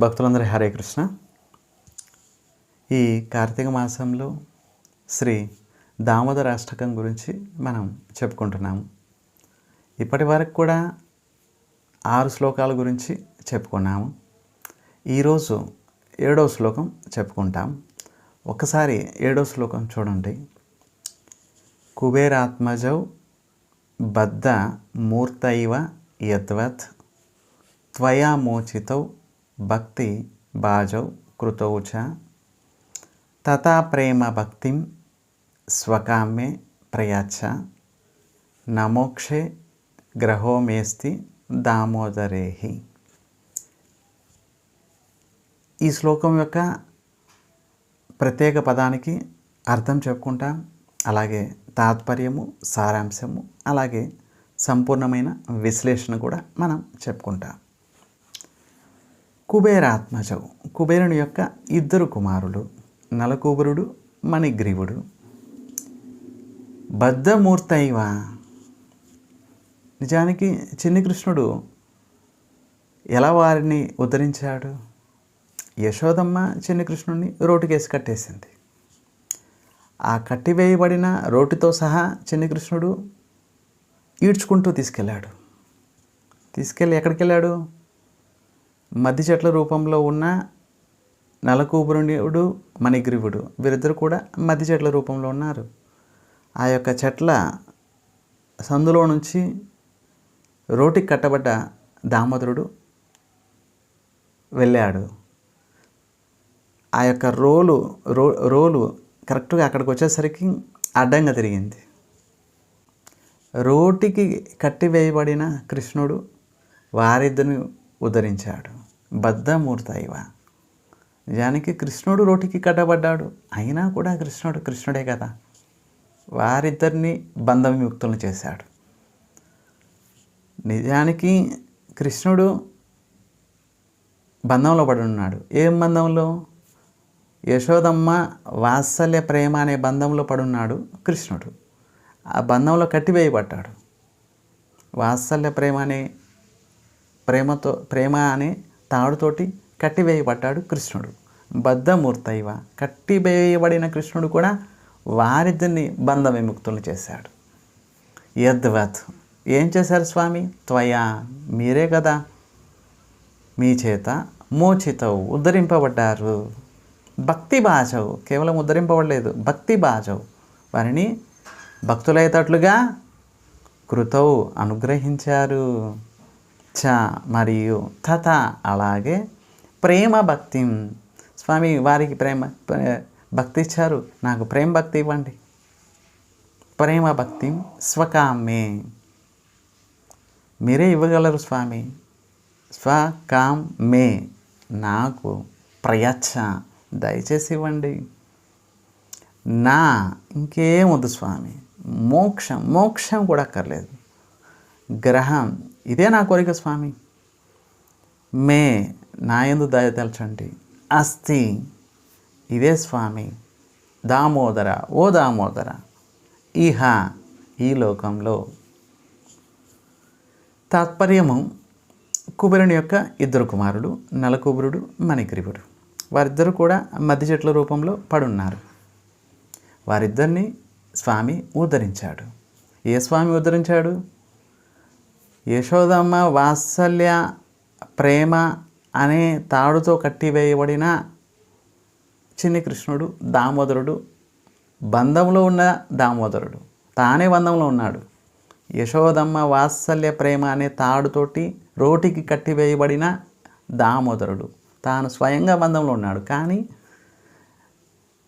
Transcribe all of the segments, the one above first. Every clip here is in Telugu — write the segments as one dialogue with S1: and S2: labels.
S1: భక్తులందరి హరే కృష్ణ. ఈ కార్తీక మాసంలో శ్రీ దామోదర అష్టకం గురించి మనం చెప్పుకుంటున్నాము. ఇప్పటి వరకు కూడా ఆరు శ్లోకాల గురించి చెప్పుకున్నాము. ఈరోజు ఏడవ శ్లోకం చెప్పుకుంటాం. ఒకసారి ఏడవ శ్లోకం చూడండి. కుబేరాత్మజౌ బద్ధ మూర్తైవ యద్వత్ త్వయా మోచితౌ భక్తి బాజౌ కృతౌ చ. తథా ప్రేమ భక్తిం స్వకామ్యే ప్రయాచ్చ. నమోక్షే గ్రహో మేస్తి దామోదరేహి. ఈ శ్లోకం యొక్క ప్రత్యేక పదానికి అర్థం చెప్పుకుంటాం. అలాగే తాత్పర్యము సారాంశము అలాగే సంపూర్ణమైన విశ్లేషణ కూడా మనం చెప్పుకుంటాం. కుబేరాత్మజవు కుబేరుని యొక్క ఇద్దరు కుమారులు నలకూబరుడు మణిగ్రీవుడు. బద్ధమూర్తైవ. నిజానికి చిన్ని కృష్ణుడు ఎలా వారిని ఉద్ధరించాడు? యశోదమ్మ చిన్ని కృష్ణుడిని రోటికేసి కట్టేసింది. ఆ కట్టివేయబడిన రోటితో సహా చిన్ని కృష్ణుడు ఈడ్చుకుంటూ తీసుకెళ్ళాడు. తీసుకెళ్ళి ఎక్కడికి వెళ్ళాడు మధ్య చెట్ల రూపంలో ఉన్న నలకూబరుడు మణిగ్రీవుడు వీరిద్దరు కూడా మధ్య చెట్ల రూపంలో ఉన్నారు. ఆ యొక్క చెట్ల సందులో నుంచి రోటికి కట్టబడ్డ దామోదరుడు వెళ్ళాడు. ఆ యొక్క రోలు రో రోలు కరెక్ట్గా అక్కడికి వచ్చేసరికి అడ్డంగా తిరిగింది. రోటికి కట్టివేయబడిన కృష్ణుడు వారిద్దరిని ఉద్ధరించాడు బద్ధమూర్తయివ నిజానికి కృష్ణుడు రోటికి కట్టబడ్డాడు. అయినా కూడా కృష్ణుడు కృష్ణుడే కదా. వారిద్దరిని బంధ విముక్తులను చేశాడు. నిజానికి కృష్ణుడు బంధంలో పడి ఉన్నాడు ఏం బంధంలో? యశోదమ్మ వాత్సల్య ప్రేమ అనే బంధంలో పడున్నాడు కృష్ణుడు. ఆ బంధంలో కట్టివేయబడ్డాడు. వాత్సల్య ప్రేమ అనే ప్రేమతో ప్రేమ అనే తాడుతోటి కట్టివేయబడ్డాడు కృష్ణుడు. బద్ధమూర్తైవ కట్టివేయబడిన కృష్ణుడు కూడా వారిద్దరిని బంధ విముక్తులు చేశాడు. యద్వత్ ఏం చేశారు స్వామి? త్వయా మీరే కదా. మీ చేత మోచితవు ఉద్ధరింపబడ్డారు. భక్తి బాజవు కేవలం ఉద్ధరింపబడలేదు భక్తి బాజవు. వారిని భక్తులయ్యేటట్లుగా కృతవు అనుగ్రహించారు. చ మరియు తథ అలాగే ప్రేమ భక్తి. స్వామి వారికి ప్రేమ ప్రే- భక్తి ఇచ్చారు. నాకు ప్రేమ భక్తి ఇవ్వండి. ప్రేమ భక్తి స్వకామే. మీరే ఇవ్వగలరు స్వామి. స్వకామ్. మే నాకు ప్రయచ్ఛ దయచేసి ఇవ్వండి. నా ఇంకేమొద్దు స్వామి. మోక్షం మోక్షం కూడా అక్కర్లేదు. గ్రహం ఇదే నా కోరిక స్వామి. మే నాయందు దయతలచండి అస్థి. ఇదే స్వామి. దామోదర. ఓ దామోదర. ఇహ. ఈ లోకంలో. తాత్పర్యము కుబేరుని యొక్క ఇద్దరు కుమారుడు నలకుబురుడు మణిగ్రీవుడు వారిద్దరు కూడా మధ్య చెట్ల రూపంలో పడున్నారు. వారిద్దరిని స్వామి ఉద్ధరించాడు. ఏ స్వామి ఉద్ధరించాడు? యశోదమ్మ వాత్సల్య ప్రేమ అనే తాడుతో కట్టివేయబడిన చిన్ని కృష్ణుడు దామోదరుడు బంధంలో ఉన్న దామోదరుడు. తానే బంధంలో ఉన్నాడు. యశోదమ్మ వాత్సల్య ప్రేమ అనే తాడుతోటి రోటికి కట్టివేయబడిన దామోదరుడు. తాను స్వయంగా బంధంలో ఉన్నాడు. కానీ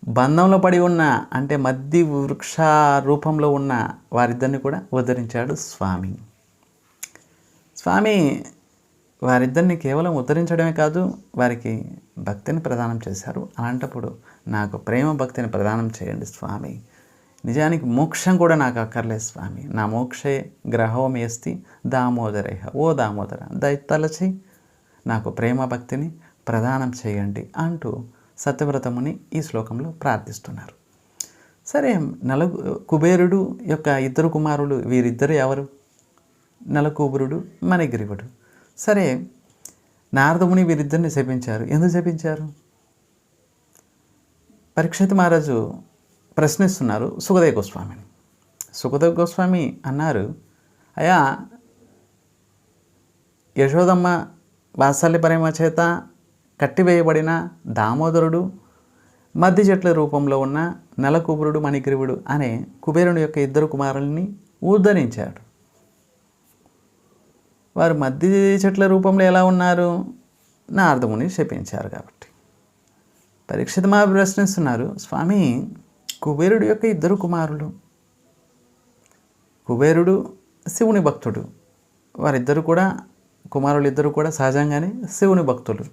S1: బంధంలో పడి ఉన్న అంటే మధ్య వృక్ష రూపంలో ఉన్న వారిద్దరిని కూడా ఉద్ధరించాడు స్వామి. స్వామి వారిద్దరిని కేవలం ఉద్ధరించడమే కాదు వారికి భక్తిని ప్రదానం చేశారు. అలాంటప్పుడు నాకు ప్రేమ భక్తిని ప్రదానం చేయండి స్వామి. నిజానికి మోక్షం కూడా నాకు అక్కర్లేదు స్వామి. నా మోక్షే గ్రహోమేస్తి దామోదరేహ. ఓ దామోదర దయతలచి నాకు ప్రేమ భక్తిని ప్రదానం చేయండి అంటూ సత్యవ్రతముని ఈ శ్లోకంలో ప్రార్థిస్తున్నారు. సరే నలుగు కుబేరుడు యొక్క ఇద్దరు కుమారులు వీరిద్దరు ఎవరు? నలకూబురుడు మణిగిరివుడు సరే నారదముని వీరిద్దరిని శపించారు. ఎందుకు శపించారు? పరీక్షిత్ మహారాజు ప్రశ్నిస్తున్నారు సుఖదేవ్ గోస్వామిని. సుఖదేవ్ గోస్వామి అన్నారు అయా యశోదమ్మ వాత్సల్య ప్రేమ చేత కట్టివేయబడిన దామోదరుడు మధ్య చెట్ల రూపంలో ఉన్న నలకుబురుడు మణిగ్రీవుడు అనే కుబేరుని యొక్క ఇద్దరు కుమారుల్ని ఉద్ధరించాడు. వారు మధ్య చెట్ల రూపంలో ఎలా ఉన్నారు? నారదముని శపించారు కాబట్టి. పరీక్షిత మా ప్రశ్నిస్తున్నారు స్వామి కుబేరుడు యొక్క ఇద్దరు కుమారులు. కుబేరుడు శివుని భక్తుడు. వారిద్దరు కూడా కుమారులు ఇద్దరు కూడా సహజంగానే శివుని భక్తులు.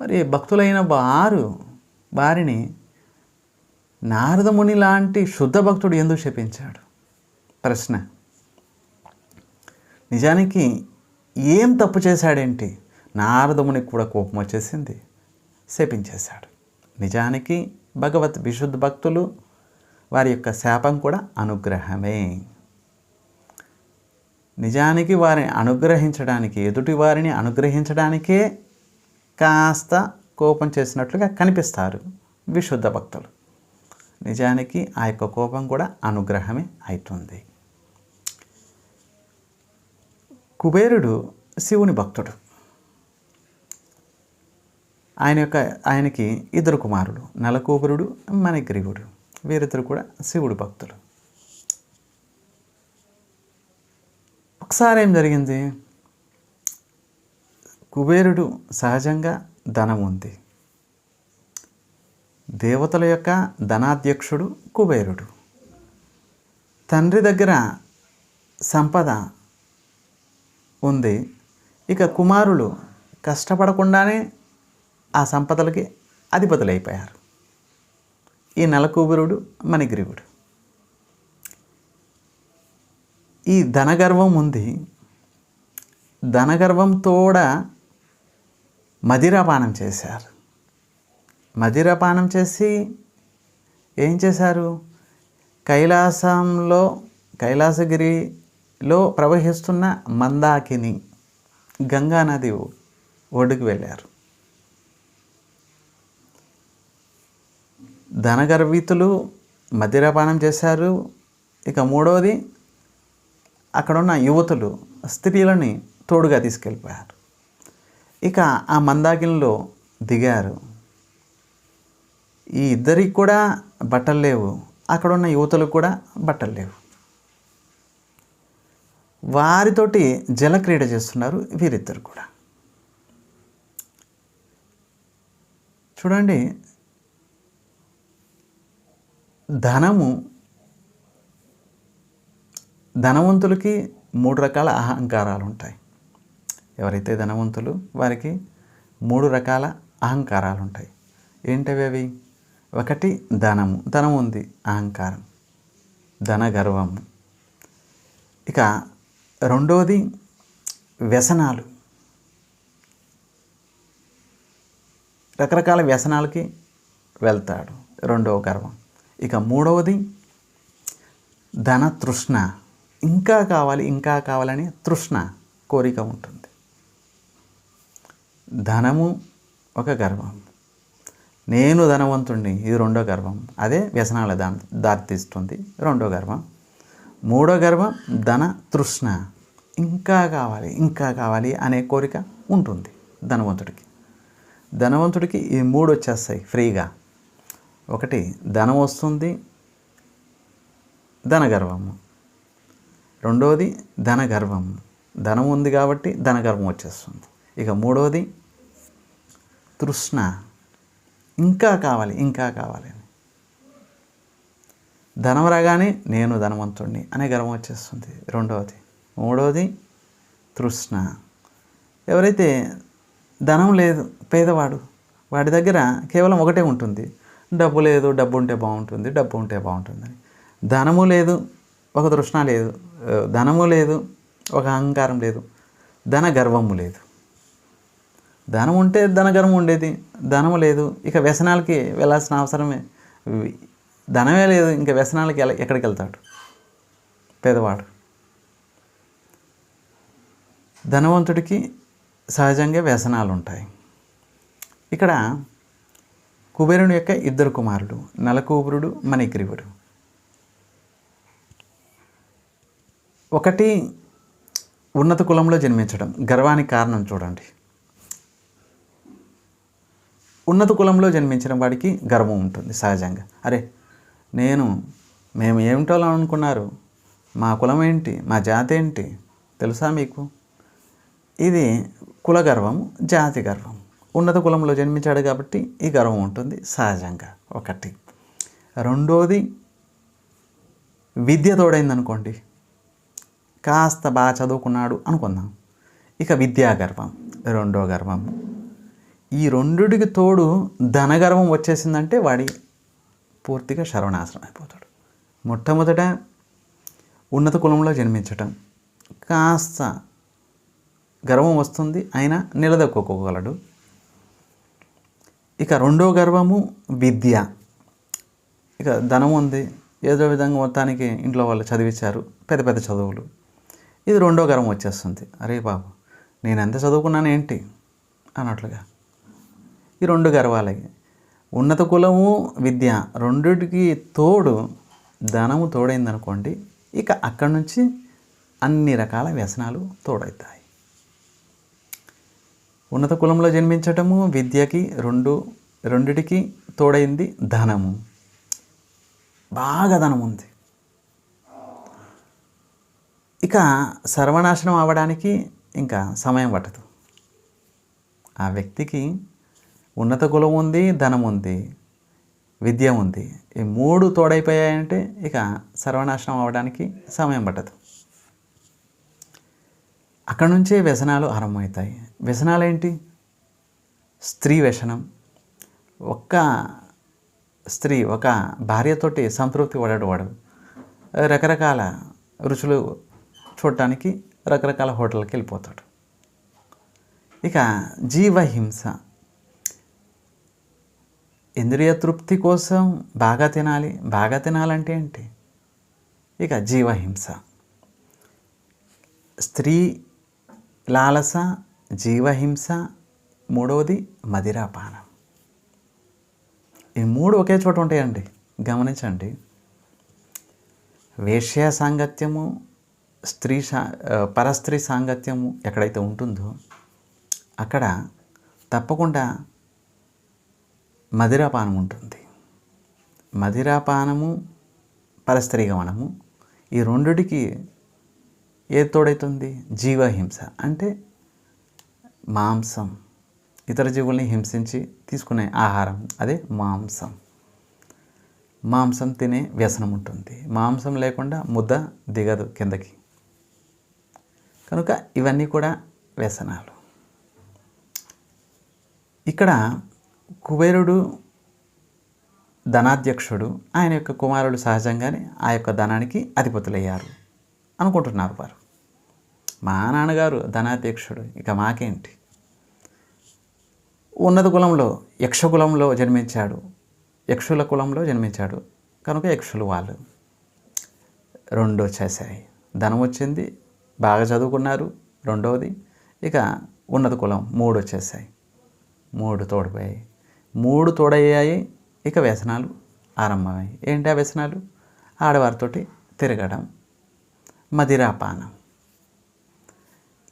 S1: మరి భక్తులైన వారు వారిని నారదముని లాంటి శుద్ధ భక్తుడు ఎందుకు శపించాడు? ప్రశ్న. నిజానికి ఏం తప్పు చేశాడేంటి? నారదమునికి కూడా కోపం వచ్చేసింది. శపించేశాడు. నిజానికి భగవత్ విశుద్ధ భక్తులు వారి యొక్క శాపం కూడా అనుగ్రహమే. నిజానికి వారిని అనుగ్రహించడానికి ఎదుటి వారిని అనుగ్రహించడానికే కాస్త కోపం చేసినట్లుగా కనిపిస్తారు విశుద్ధ భక్తులు. నిజానికి ఆ యొక్క కోపం కూడా అనుగ్రహమే అవుతుంది కుబేరుడు శివుని భక్తుడు. ఆయన యొక్క ఆయనకి ఇద్దరు కుమారుడు నలకూబరుడు మణిగ్రీవుడు. వీరిద్దరు కూడా శివుడు భక్తులు. ఒకసారి ఏం జరిగింది? కుబేరుడు సహజంగా ధనం ఉంది. దేవతల యొక్క ధనాధ్యక్షుడు కుబేరుడు. తండ్రి దగ్గర సంపద ఉంది. ఇక కుమారులు కష్టపడకుండానే ఆ సంపదలకి అధిపతులైపోయారు. ఈ నలకూబురుడు మణిగ్రీవుడు. ఈ ధనగర్వం ఉంది. ధనగర్వంతోడ మదిరాపానం చేశారు. మదిరాపానం చేసి ఏం చేశారు? కైలాసంలో కైలాసగిరి లో ప్రవహిస్తున్న మందాకిని గంగా నది ఒడ్డుకు వెళ్ళారు. ధనగర్వితులు మదిరాపానం చేశారు. ఇక మూడవది అక్కడున్న యువతులు స్త్రీలని తోడుగా తీసుకెళ్ళిపోయారు. ఇక ఆ మందాకినిలో దిగారు. ఈ ఇద్దరికి కూడా బట్టలు లేవు. అక్కడున్న యువతులకు కూడా బట్టలు లేవు. వారితోటి జలక్రీడ చేస్తున్నారు వీరిద్దరు కూడా. చూడండి ధనము ధనవంతులకి మూడు రకాల అహంకారాలు ఉంటాయి ఎవరైతే ధనవంతులు వారికి మూడు రకాల అహంకారాలు ఉంటాయి ఏంటవి అవి? ఒకటి ధనము. ధనం ఉంది అహంకారం. ధన గర్వము ఇక రెండవది వ్యసనాలు. రకరకాల వ్యసనాలకి వెళ్తాడు రెండవ గర్వం. ఇక మూడవది ధన తృష్ణ ఇంకా కావాలి ఇంకా కావాలని తృష్ణ కోరిక ఉంటుంది. ధనము ఒక గర్వం. నేను ధనవంతుణ్ణి ఇది రెండో గర్వం. అదే వ్యసనాల దా దారితీస్తుంది రెండో గర్వం. మూడో గర్వం ధన తృష్ణ ఇంకా కావాలి ఇంకా కావాలి అనే కోరిక ఉంటుంది ధనవంతుడికి. ధనవంతుడికి ఈ మూడు వచ్చేస్తాయి ఫ్రీగా. ఒకటి ధనం వస్తుంది ధనగర్వము. రెండవది ధనగర్వం. ధనం ఉంది కాబట్టి ధనగర్వం వచ్చేస్తుంది. ఇక మూడవది తృష్ణ. ఇంకా కావాలి ఇంకా కావాలి అని. ధనం రాగానే నేను ధనవంతుణ్ణి అనే గర్వం వచ్చేస్తుంది. రెండవది మూడవది తృష్ణ. ఎవరైతే ధనం లేదు పేదవాడు వాడి దగ్గర కేవలం ఒకటే ఉంటుంది. డబ్బు లేదు డబ్బు ఉంటే బాగుంటుంది డబ్బు ఉంటే బాగుంటుందని ధనము లేదు ఒక తృష్ణ లేదు. ధనము లేదు ఒక అహంకారం లేదు. ధన గర్వము లేదు. ధనం ఉంటే ధన గర్వం ఉండేది. ధనము లేదు ఇక వ్యసనాలకి వెళ్ళాల్సిన అవసరమే. ధనమే లేదు ఇంకా వ్యసనాలకి ఎక్కడికి వెళ్తాడు? పేదవాడు. ధనవంతుడికి సహజంగా వ్యసనాలు ఉంటాయి ఇక్కడ కుబేరుని యొక్క ఇద్దరు కుమారుడు నలకూబురుడు మణిగ్రీవుడు. ఒకటి ఉన్నత కులంలో జన్మించడం గర్వానికి కారణం చూడండి. ఉన్నత కులంలో జన్మించిన వాడికి గర్వం ఉంటుంది సహజంగా. అరే నేను మేము ఏమిటో అనుకున్నారు? మా కులం ఏంటి మా జాతి ఏంటి తెలుసా మీకు? ఇది కుల గర్వం జాతి గర్వం. ఉన్నత కులంలో జన్మించాడు కాబట్టి ఈ గర్వం ఉంటుంది సహజంగా. ఒకటి. రెండోది విద్య తోడైందనుకోండి. కాస్త బాగా చదువుకున్నాడు అనుకుందాం. ఇక విద్యా గర్వం రెండో గర్వం. ఈ రెండుడికి తోడు ధనగర్వం వచ్చేసిందంటే వాడి పూర్తిగా సర్వనాశనం అయిపోతాడు మొట్టమొదట ఉన్నత కులంలో జన్మించటం. కాస్త గర్వం వస్తుంది అయినా నిలదొక్కుకోగలడు. ఇక రెండో గర్వము విద్య. ఇక ధనం ఉంది. ఏదో విధంగా మొత్తానికి ఇంట్లో వాళ్ళు చదివించారు పెద్ద పెద్ద చదువులు. ఇది రెండో గర్వం వచ్చేస్తుంది. అరే బాబు నేను ఎంత చదువుకున్నాను ఏంటి? అన్నట్లుగా. ఈ రెండు గర్వాలకి ఉన్నత కులము విద్య రెండిటికి తోడు ధనము తోడైందనుకోండి ఇక అక్కడి నుంచి అన్ని రకాల వ్యసనాలు తోడవుతాయి. ఉన్నత కులంలో జన్మించటము విద్యకి రెండు రెండిటికి తోడైంది ధనము. బాగా ధనం ఉంది. ఇక సర్వనాశనం అవ్వడానికి ఇంకా సమయం పట్టదు. ఆ వ్యక్తికి ఉన్నత కులం ఉంది ధనం ఉంది విద్య ఉంది. ఈ మూడు తోడైపోయాయంటే ఇక సర్వనాశనం అవ్వడానికి సమయం పట్టదు. అక్కడ నుంచే వ్యసనాలు ఆరంభమవుతాయి. వ్యసనాలు ఏంటి స్త్రీ వ్యసనం. ఒక్క స్త్రీ ఒక భార్యతోటి సంతృప్తి పడడు వాడు. రకరకాల రుచులు చూడటానికి రకరకాల హోటల్కి వెళ్ళిపోతాడు. ఇక జీవహింస. ఇంద్రియ తృప్తి కోసం బాగా తినాలి. బాగా తినాలంటే ఏంటి? ఇక జీవహింస. స్త్రీ లాలస జీవహింస మూడవది మదిరాపానం. ఈ మూడు ఒకే చోట ఉంటాయండి. గమనించండి. వేశ్య సాంగత్యము స్త్రీ సా పరస్త్రీ సాంగత్యము ఎక్కడైతే ఉంటుందో అక్కడ తప్పకుండా మదిరాపానం ఉంటుంది. మదిరాపానము పరస్త్రీ గమనము ఈ రెండిటికి ఏది తోడైతుంది? జీవహింస. అంటే మాంసం. ఇతర జీవుల్ని హింసించి తీసుకునే ఆహారం అదే మాంసం. మాంసం తినే వ్యసనం ఉంటుంది. మాంసం లేకుండా ముద్ద దిగదు కిందకి. కనుక ఇవన్నీ కూడా వ్యసనాలు. ఇక్కడ కుబేరుడు ధనాధ్యక్షుడు ఆయన యొక్క కుమారుడు సహజంగానే ఆ యొక్క ధనానికి అధిపతులయ్యారు. అనుకుంటున్నారు వారు. మా నాన్నగారు ధనాధ్యక్షుడు ఇక మాకేంటి? ఉన్నత కులంలో యక్ష కులంలో జన్మించాడు యక్షుల కులంలో జన్మించాడు కనుక యక్షులు వాళ్ళు. రెండు వచ్చేసాయి ధనం వచ్చింది బాగా చదువుకున్నారు రెండవది ఇక ఉన్నత కులం మూడు వచ్చేసాయి మూడు తోడిపోయాయి మూడు తోడయ్యాయి ఇక వ్యసనాలు ఆరంభమయ్యాయి. ఏంటి ఆ వ్యసనాలు? ఆడవారితోటి తిరగడం మదిరాపానం.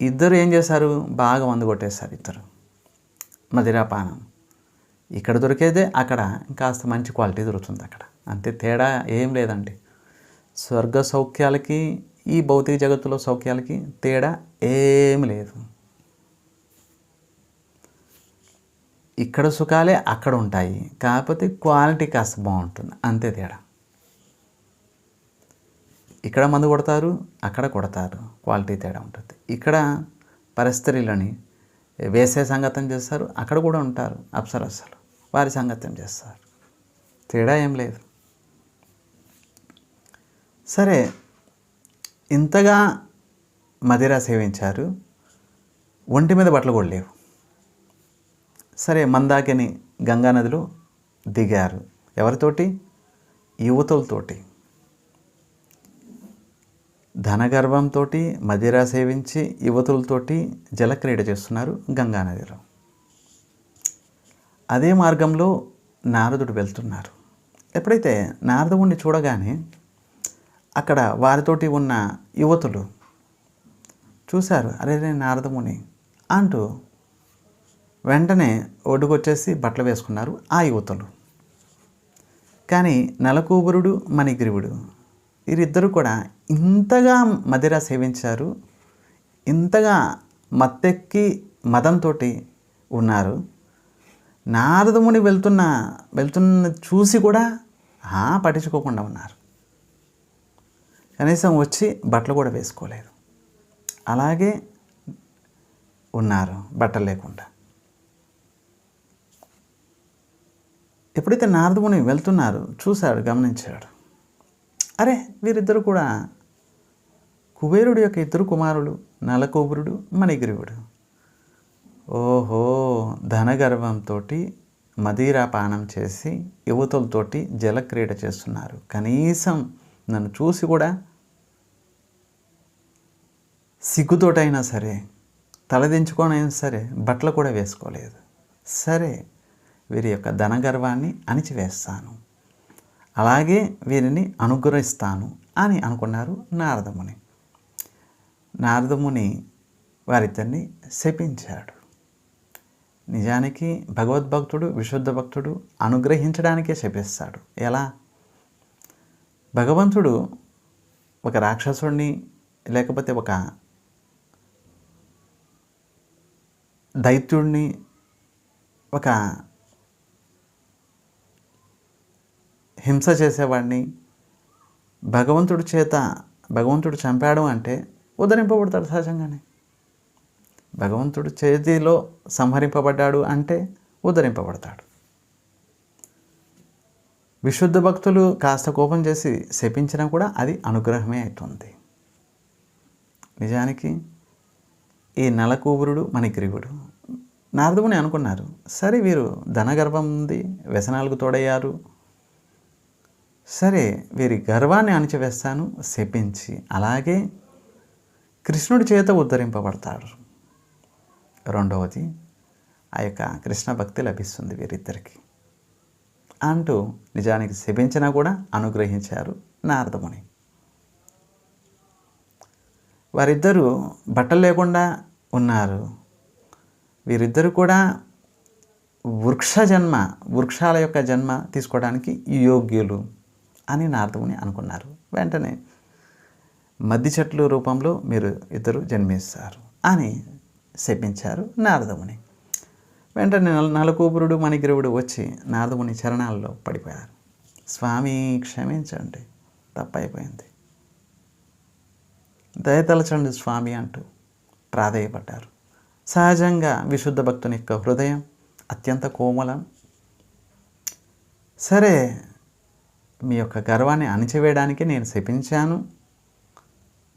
S1: ఇద్దరు ఏం చేశారు? బాగా మందు కొట్టేశారు ఇద్దరు. మదిరాపానం. ఇక్కడ దొరికేదే అక్కడ కాస్త మంచి క్వాలిటీ దొరుకుతుంది అక్కడ. అంతే తేడా ఏం లేదండి. స్వర్గ సౌఖ్యాలకి ఈ భౌతిక జగత్తులో సౌఖ్యాలకి తేడా ఏం లేదు. ఇక్కడ సుఖాలే అక్కడ ఉంటాయి. కాకపోతే క్వాలిటీ కాస్త బాగుంటుంది. అంతే తేడా. ఇక్కడ మందు కొడతారు అక్కడ కొడతారు. క్వాలిటీ తేడా ఉంటుంది. ఇక్కడ పరిస్థితులని వేసే సంగతం చేస్తారు అక్కడ కూడా ఉంటారు అప్సరస్సలు. వారి సంగతం చేస్తారు. తేడా ఏం లేదు. సరే ఇంతగా మదిరా సేవించారు ఒంటి మీద బట్టలు కూడా లేవు. సరే మందాకిని గంగానదిలో దిగారు. ఎవరితోటి? యువతులతోటి. ధనగర్భంతో మదిర సేవించి యువతులతోటి జలక్రీడ చేస్తున్నారు గంగానదిలో. అదే మార్గంలో నారదుడు వెళ్తున్నారు. ఎప్పుడైతే నారదుడిని చూడగానే అక్కడ వారితోటి ఉన్న యువతులు చూశారు అరే రే నారదముని అంటూ వెంటనే ఒడ్డుకొచ్చేసి బట్టలు వేసుకున్నారు ఆ యువతులు. కానీ నలకూబురుడు మణిగ్రీవుడు వీరిద్దరూ కూడా ఇంతగా మదిర సేవించారు ఇంతగా మత్తెక్కి మదంతో ఉన్నారు. నారదముని వెళ్తున్న వెళ్తున్న చూసి కూడా పట్టించుకోకుండా ఉన్నారు. కనీసం వచ్చి బట్టలు కూడా వేసుకోలేదు. అలాగే ఉన్నారు బట్టలు లేకుండా. ఎప్పుడైతే నారదముని వెళ్తున్నారు చూశాడు గమనించాడు అరే వీరిద్దరు కూడా కుబేరుడు యొక్క ఇద్దరు కుమారులు నలకుబురుడు మణిగ్రీవుడు. ఓహో ధనగర్వంతో మదీరాపానం చేసి యువతులతోటి జలక్రీడ చేస్తున్నారు. కనీసం నన్ను చూసి కూడా సిగ్గుతోటైనా సరే తలదించుకోనైనా సరే బట్టలు కూడా వేసుకోలేదు. సరే వీరి యొక్క ధనగర్వాన్ని అణిచివేస్తాను. అలాగే వీరిని అనుగ్రహిస్తాను అని అనుకున్నారు నారదముని. నారదముని వారిద్దరిని శపించాడు. నిజానికి భగవద్భక్తుడు విశుద్ధ భక్తుడు అనుగ్రహించడానికే శపిస్తాడు. ఎలా? భగవంతుడు ఒక రాక్షసుడిని లేకపోతే ఒక దైత్యుడిని ఒక హింస చేసేవాడిని. భగవంతుడి చేత భగవంతుడు చంపాడు అంటే ఉద్ధరింపబడతాడు సహజంగానే. భగవంతుడు చేతిలో సంహరింపబడ్డాడు అంటే ఉద్ధరింపబడతాడు విశుద్ధ భక్తులు కాస్త కోపం చేసి శపించినా కూడా అది అనుగ్రహమే అవుతుంది. నిజానికి ఈ నలకూబురుడు మణిగ్రీవుడు. నారదుముని అనుకున్నారు సరే వీరు ధనగర్భం ఉంది వ్యసనాలకు తోడయ్యారు సరే వీరి గర్వాన్ని అణిచివేస్తాను శపించి అలాగే కృష్ణుడి చేత ఉద్ధరింపబడతాడు. రెండవది ఆ యొక్క కృష్ణ భక్తి లభిస్తుంది వీరిద్దరికి. అంటూ నిజానికి శపించినా కూడా అనుగ్రహించారు నారదముని. వారిద్దరూ బట్టలు లేకుండా ఉన్నారు. వీరిద్దరూ కూడా వృక్ష జన్మ వృక్షాల యొక్క జన్మ తీసుకోవడానికి యోగ్యులు. అని నారదముని అనుకున్నారు. వెంటనే మద్ది చెట్లు రూపంలో మీరు ఇద్దరు జన్మిస్తారు అని శపించారు నారదముని వెంటనే నల నలకూపురుడు మణిగిరువుడు వచ్చి నారదముని చరణాల్లో పడిపోయారు. స్వామి క్షమించండి తప్పైపోయింది. దయతలచండి స్వామి అంటూ ప్రాధేయపడ్డారు. సహజంగా విశుద్ధ భక్తుని యొక్క హృదయం అత్యంత కోమలం. సరే మీ యొక్క గర్వాన్ని అణిచివేయడానికి నేను శపించాను.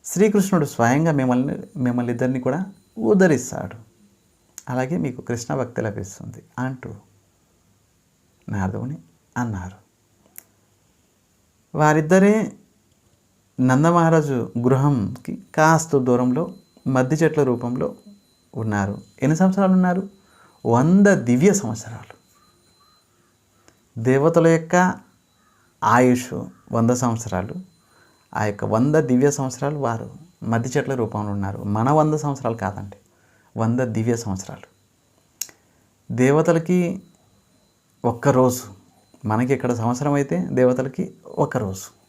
S1: శ్రీకృష్ణుడు స్వయంగా మిమ్మల్ని మిమ్మల్ని ఇద్దరిని కూడా ఉద్ధరిస్తాడు అలాగే మీకు కృష్ణ భక్తి లభిస్తుంది అంటూ నారదుని అన్నారు. వారిద్దరే నందమహారాజు గృహంకి కాస్త దూరంలో మద్ది చెట్ల రూపంలో ఉన్నారు. ఎన్ని సంవత్సరాలు ఉన్నారు? వంద దివ్య సంవత్సరాలు. దేవతల యొక్క ఆయుష్ వంద సంవత్సరాలు ఆ యొక్క వంద దివ్య సంవత్సరాలు వారు మద్ది చెట్ల రూపంలో ఉన్నారు. మన వంద సంవత్సరాలు కాదండి వంద దివ్య సంవత్సరాలు. దేవతలకి ఒక్కరోజు మనకి ఇక్కడ సంవత్సరం అయితే దేవతలకి ఒక్కరోజు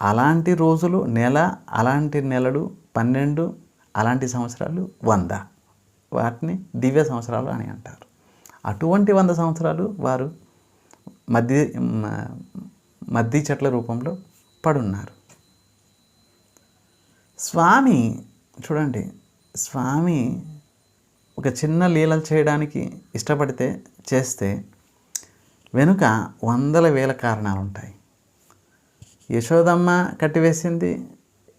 S1: అలాంటి రోజులు నెల అలాంటి నెలలు పన్నెండు అలాంటి సంవత్సరాలు వంద. వాటిని దివ్య సంవత్సరాలు అని అంటారు. అటువంటి వంద సంవత్సరాలు వారు మద్ది మద్ది చెట్ల రూపంలో పడున్నారు. స్వామి చూడండి స్వామి ఒక చిన్న లీలలు చేయడానికి ఇష్టపడితే చేస్తే వెనుక వందల వేల కారణాలు ఉంటాయి యశోదమ్మ కట్టివేసింది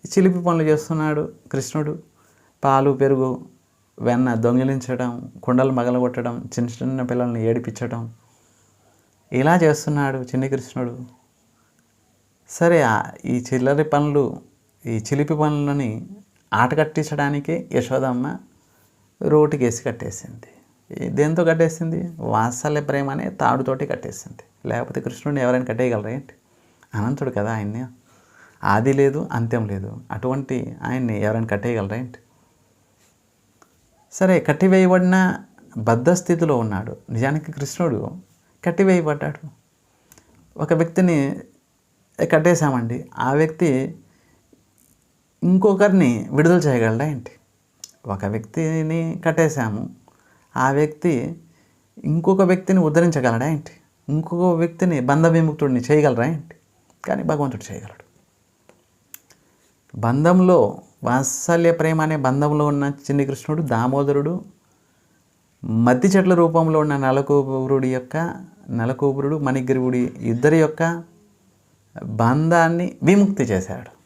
S1: చిలిపి పనులు చేస్తున్నాడు కృష్ణుడు. పాలు పెరుగు వెన్న దొంగిలించడం కుండలు మగలగొట్టడం చిన్న చిన్న పిల్లల్ని ఏడిపించడం ఇలా చేస్తున్నాడు చిన్ని కృష్ణుడు. సరే ఈ చిల్లరి పనులు ఈ చిలిపి పనులని ఆట కట్టించడానికే యశోదమ్మ రోటికేసి వేసి కట్టేసింది. దేంతో కట్టేసింది? వాత్సల్య ప్రేమ అనే తాడుతోటి కట్టేసింది. లేకపోతే కృష్ణుడిని ఎవరైనా కట్టేయగలరా ఏంటి? అనంతుడు కదా ఆయన్ని. ఆది లేదు అంత్యం లేదు. అటువంటి ఆయన్ని ఎవరైనా కట్టేయగలరా ఏంటి? సరే కట్టివేయబడిన బద్ధ స్థితిలో ఉన్నాడు. నిజానికి కృష్ణుడు కట్టివేయబడ్డాడు. ఒక వ్యక్తిని కట్టేశామండి. ఆ వ్యక్తి ఇంకొకరిని విడుదల చేయగలడా ఏంటి? ఒక వ్యక్తిని కట్టేశాము. ఆ వ్యక్తి ఇంకొక వ్యక్తిని ఉద్ధరించగలడా ఏంటి? ఇంకొక వ్యక్తిని బంధ విముక్తుడిని చేయగలరా ఏంటి? కానీ భగవంతుడు చేయగలడు. బంధంలో వాత్సల్య ప్రేమ అనే బంధంలో ఉన్న చిన్ని కృష్ణుడు దామోదరుడు మద్ది చెట్ల రూపంలో ఉన్న నలకూరుడి యొక్క నలకూపురుడు మణిగ్రీవుడి ఇద్దరి యొక్క బంధాన్ని విముక్తి చేశాడు.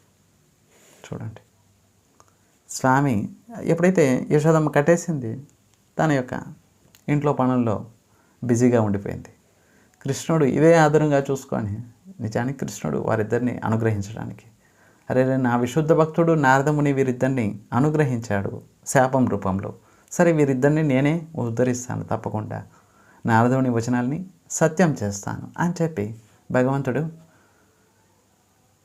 S1: చూడండి. స్వామి ఎప్పుడైతే యశోదమ్మ కట్టేసింది తన యొక్క ఇంట్లో పనుల్లో బిజీగా ఉండిపోయింది. కృష్ణుడు ఇదే ఆధారంగా చూసుకొని నిజానికి కృష్ణుడు వారిద్దరిని అనుగ్రహించడానికి. అరే రే, నా విశుద్ధ భక్తుడు నారదముని వీరిద్దరిని అనుగ్రహించాడు శాపం రూపంలో. సరే వీరిద్దరిని నేనే ఉద్ధరిస్తాను తప్పకుండా. నారదముని వచనాల్ని సత్యం చేస్తాను అని చెప్పి భగవంతుడు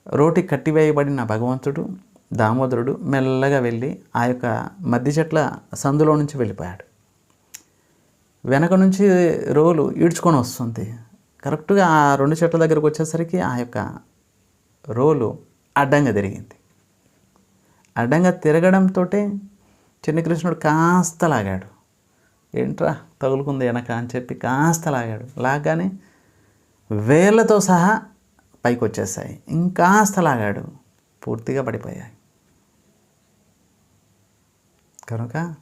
S1: రోటి కట్టివేయబడిన భగవంతుడు దామోదరుడు మెల్లగా వెళ్ళి ఆ యొక్క మద్ది చెట్ల సందులో నుంచి వెళ్ళిపోయాడు. వెనక నుంచి రోలు ఈడ్చుకొని వస్తుంది. కరెక్ట్గా ఆ రెండు చెట్ల దగ్గరకు వచ్చేసరికి ఆ యొక్క రోలు అడ్డంగా తిరిగింది. అడ్డంగా తిరగడంతో చిన్న కృష్ణుడు కాస్త లాగాడు. ఏంట్రా తగులుకుంది వెనక అని చెప్పి కాస్త లాగాడు. లాగానే వేళ్ళతో సహా పైకి వచ్చేసాయి ఇంకాస్త లాగాడు. పూర్తిగా పడిపోయాయి. కనుక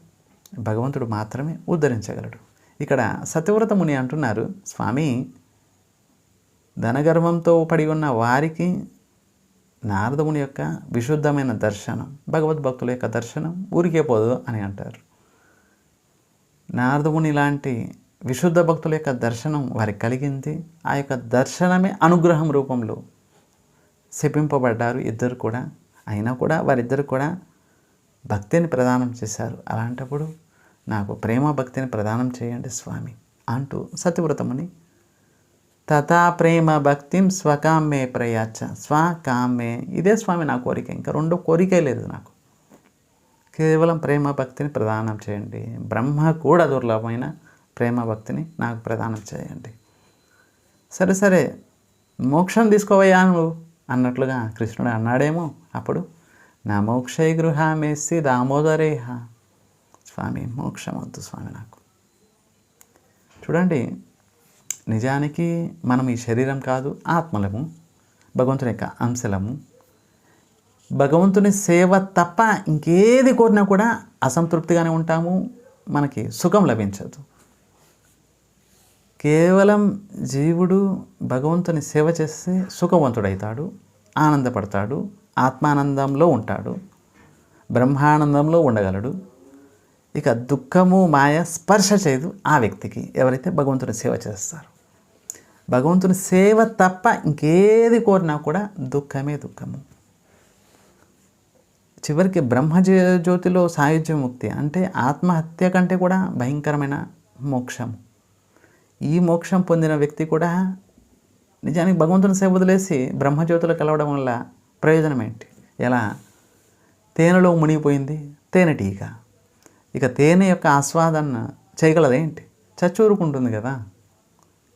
S1: భగవంతుడు మాత్రమే ఉద్ధరించగలడు. ఇక్కడ సత్యవ్రత ముని అంటున్నారు స్వామి ధనగర్వంతో పడి ఉన్న వారికి నారదముని యొక్క విశుద్ధమైన దర్శనం భగవద్భక్తుల యొక్క దర్శనం ఊరికే పోదు అని అంటారు. నారదముని లాంటి విశుద్ధ భక్తుల యొక్క దర్శనం వారికి కలిగింది. ఆ యొక్క దర్శనమే అనుగ్రహం రూపంలో శపింపబడ్డారు. ఇద్దరు కూడా అయినా కూడా వారిద్దరు కూడా భక్తిని ప్రదానం చేశారు. అలాంటప్పుడు నాకు ప్రేమ భక్తిని ప్రదానం చేయండి స్వామి అంటూ సత్యవ్రతముని తథా ప్రేమ భక్తిం స్వకామ్మే ప్రయాచ స్వకామ్మే ఇదే స్వామి నా కోరిక. ఇంకా రెండో కోరికే లేదు నాకు. కేవలం ప్రేమ భక్తిని ప్రదానం చేయండి. బ్రహ్మ కూడా దుర్లభమైన ప్రేమ భక్తిని నాకు ప్రదానం చేయండి. సరే సరే మోక్షం తీసుకోవయ్యా నువ్వు అన్నట్లుగా కృష్ణుడు అన్నాడేమో. అప్పుడు నా మోక్షై గృహామేసి దామోదరేహ స్వామి మోక్షం వద్దు స్వామి నాకు. చూడండి నిజానికి మనం ఈ శరీరం కాదు ఆత్మలము భగవంతుని యొక్క అంశలము భగవంతుని సేవ తప్ప ఇంకేది కోరినా కూడా అసంతృప్తిగానే ఉంటాము. మనకి సుఖం లభించదు. కేవలం జీవుడు భగవంతుని సేవ చేస్తే సుఖవంతుడవుతాడు ఆనందపడతాడు ఆత్మానందంలో ఉంటాడు బ్రహ్మానందంలో ఉండగలడు. ఇక దుఃఖము మాయ స్పర్శ చేయదు ఆ వ్యక్తికి. ఎవరైతే భగవంతుని సేవ చేస్తారు. భగవంతుని సేవ తప్ప ఇంకేది కోరినా కూడా దుఃఖమే దుఃఖము. చివరికి బ్రహ్మ సాయుధ్యముక్తి జ్యోతిలో సాయుధ్య ముక్తి అంటే ఆత్మహత్య కంటే కూడా భయంకరమైన మోక్షం. ఈ మోక్షం పొందిన వ్యక్తి కూడా నిజానికి భగవంతుని సేవ వదిలేసి బ్రహ్మజ్యోతులు కలవడం వల్ల ప్రయోజనం ఏంటి ఎలా? తేనెలో మునిగిపోయింది. తేనెటీగ ఇక తేనె యొక్క ఆస్వాదన చేయగలదేంటి? చచ్చూరుకుంటుంది కదా.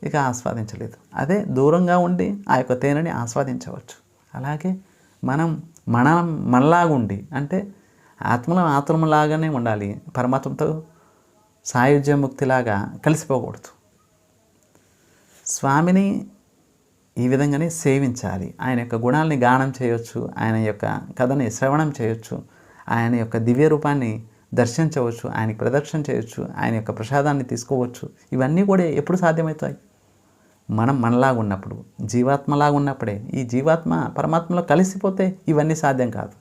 S1: ఇక ఆస్వాదించలేదు. అదే దూరంగా ఉండి ఆ యొక్క తేనెని ఆస్వాదించవచ్చు. అలాగే మనం మనం మనలాగుండి అంటే ఆత్మలో ఆత్మలాగానే ఉండాలి పరమాత్మతో సాయుధ్య ముక్తిలాగా కలిసిపోకూడదు. స్వామిని ఈ విధంగానే సేవించాలి. ఆయన యొక్క గుణాలని గానం చేయొచ్చు ఆయన యొక్క కథని శ్రవణం చేయొచ్చు ఆయన యొక్క దివ్య రూపాన్ని దర్శించవచ్చు ఆయనకి ప్రదక్షిణ చేయొచ్చు ఆయన యొక్క ప్రసాదాన్ని తీసుకోవచ్చు. ఇవన్నీ కూడా ఎప్పుడు సాధ్యమవుతాయి? మనం మనలాగా ఉన్నప్పుడు జీవాత్మలాగా ఉన్నప్పుడే ఈ జీవాత్మ పరమాత్మలో కలిసిపోతే ఇవన్నీ సాధ్యం కాదు.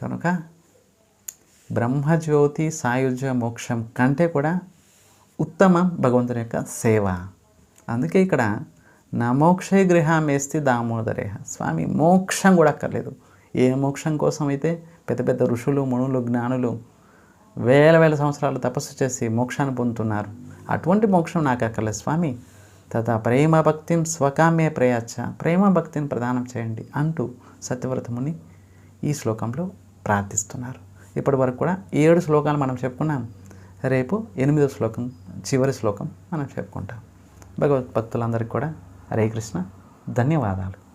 S1: కనుక బ్రహ్మజ్యోతి సాయుధ్య మోక్షం కంటే కూడా ఉత్తమం భగవంతుని యొక్క సేవ. అందుకే ఇక్కడ నా మోక్షే గృహమేస్తి దామోదరేహ. స్వామి మోక్షం కూడా అక్కర్లేదు. ఏ మోక్షం కోసం అయితే పెద్ద పెద్ద ఋషులు మునులు జ్ఞానులు వేల వేల సంవత్సరాలు తపస్సు చేసి మోక్షాన్ని పొందుతున్నారు. అటువంటి మోక్షం నాకు అక్కర్లేదు స్వామి. తథా ప్రేమ భక్తిం స్వకామే ప్రయాచ ప్రేమ భక్తిని ప్రదానం చేయండి అంటూ సత్యవ్రతముని ఈ శ్లోకంలో ప్రార్థిస్తున్నారు. ఇప్పటి వరకు కూడా ఏడు శ్లోకాలు మనం చెప్పుకున్నాం. రేపు ఎనిమిదో శ్లోకం చివరి శ్లోకం మనం చెప్పుకుంటాం. భగవద్భక్తులందరికీ కూడా హరే కృష్ణ. ధన్యవాదాలు.